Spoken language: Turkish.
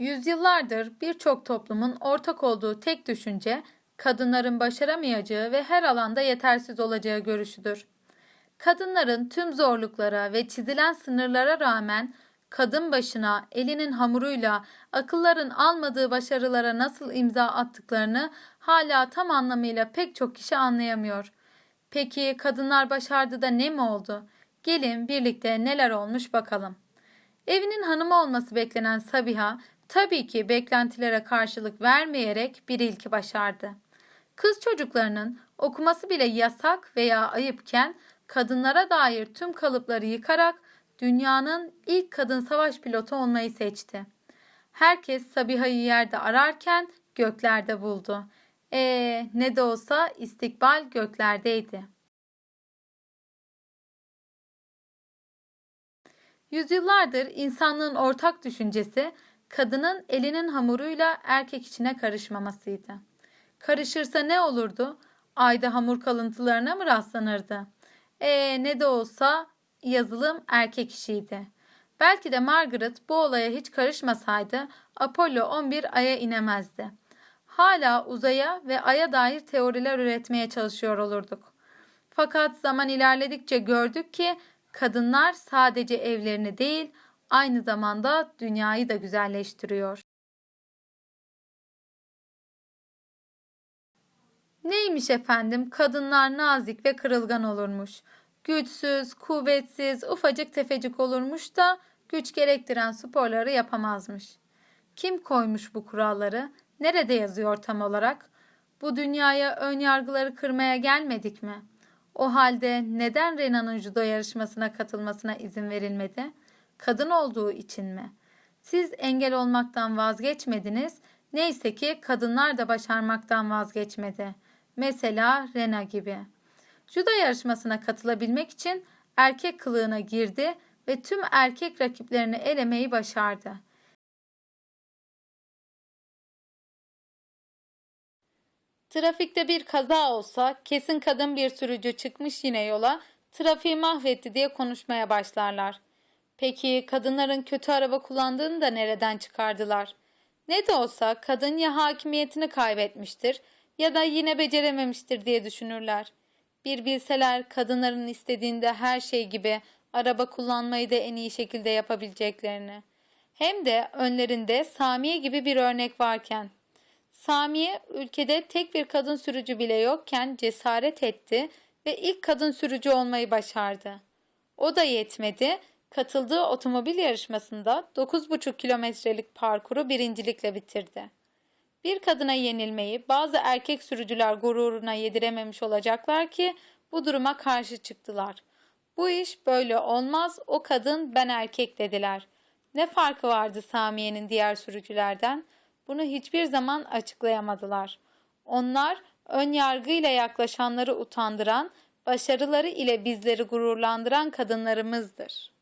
Yüzyıllardır birçok toplumun ortak olduğu tek düşünce kadınların başaramayacağı ve her alanda yetersiz olacağı görüşüdür. Kadınların tüm zorluklara ve çizilen sınırlara rağmen kadın başına elinin hamuruyla akılların almadığı başarılara nasıl imza attıklarını hala tam anlamıyla pek çok kişi anlayamıyor. Peki kadınlar başardı da ne mi oldu? Gelin birlikte neler olmuş bakalım. Evinin hanımı olması beklenen Sabiha tabii ki beklentilere karşılık vermeyerek bir ilki başardı. Kız çocuklarının okuması bile yasak veya ayıpken kadınlara dair tüm kalıpları yıkarak dünyanın ilk kadın savaş pilotu olmayı seçti. Herkes Sabiha'yı yerde ararken göklerde buldu. E ne de olsa istikbal göklerdeydi. Yüzyıllardır insanlığın ortak düşüncesi kadının elinin hamuruyla erkek içine karışmamasıydı. Karışırsa ne olurdu? Ayda hamur kalıntılarına mı rastlanırdı? E ne de olsa yazılım erkek işiydi. Belki de Margaret bu olaya hiç karışmasaydı Apollo 11 aya inemezdi. Hala uzaya ve aya dair teoriler üretmeye çalışıyor olurduk. Fakat zaman ilerledikçe gördük ki kadınlar sadece evlerini değil, aynı zamanda dünyayı da güzelleştiriyor. Neymiş efendim? Kadınlar nazik ve kırılgan olurmuş. Güçsüz, kuvvetsiz, ufacık tefecik olurmuş da güç gerektiren sporları yapamazmış. Kim koymuş bu kuralları? Nerede yazıyor tam olarak? Bu dünyaya ön yargıları kırmaya gelmedik mi? O halde neden Rena'nın judo yarışmasına katılmasına izin verilmedi? Kadın olduğu için mi? Siz engel olmaktan vazgeçmediniz. Neyse ki kadınlar da başarmaktan vazgeçmedi. Mesela Rena gibi. Judo yarışmasına katılabilmek için erkek kılığına girdi ve tüm erkek rakiplerini elemeyi başardı. Trafikte bir kaza olsa kesin kadın bir sürücü çıkmış yine yola trafiği mahvetti diye konuşmaya başlarlar. Peki kadınların kötü araba kullandığını da nereden çıkardılar? Ne de olsa kadın ya hakimiyetini kaybetmiştir ya da yine becerememiştir diye düşünürler. Bir bilseler kadınların istediğinde her şey gibi araba kullanmayı da en iyi şekilde yapabileceklerini. Hem de önlerinde Samiye gibi bir örnek varken. Samiye ülkede tek bir kadın sürücü bile yokken cesaret etti ve ilk kadın sürücü olmayı başardı. O da yetmedi. Katıldığı otomobil yarışmasında 9,5 kilometrelik parkuru birincilikle bitirdi. Bir kadına yenilmeyi bazı erkek sürücüler gururuna yedirememiş olacaklar ki bu duruma karşı çıktılar. Bu iş böyle olmaz o kadın ben erkek dediler. Ne farkı vardı Samiye'nin diğer sürücülerden? Bunu hiçbir zaman açıklayamadılar. Onlar ön yargıyla yaklaşanları utandıran, başarıları ile bizleri gururlandıran kadınlarımızdır.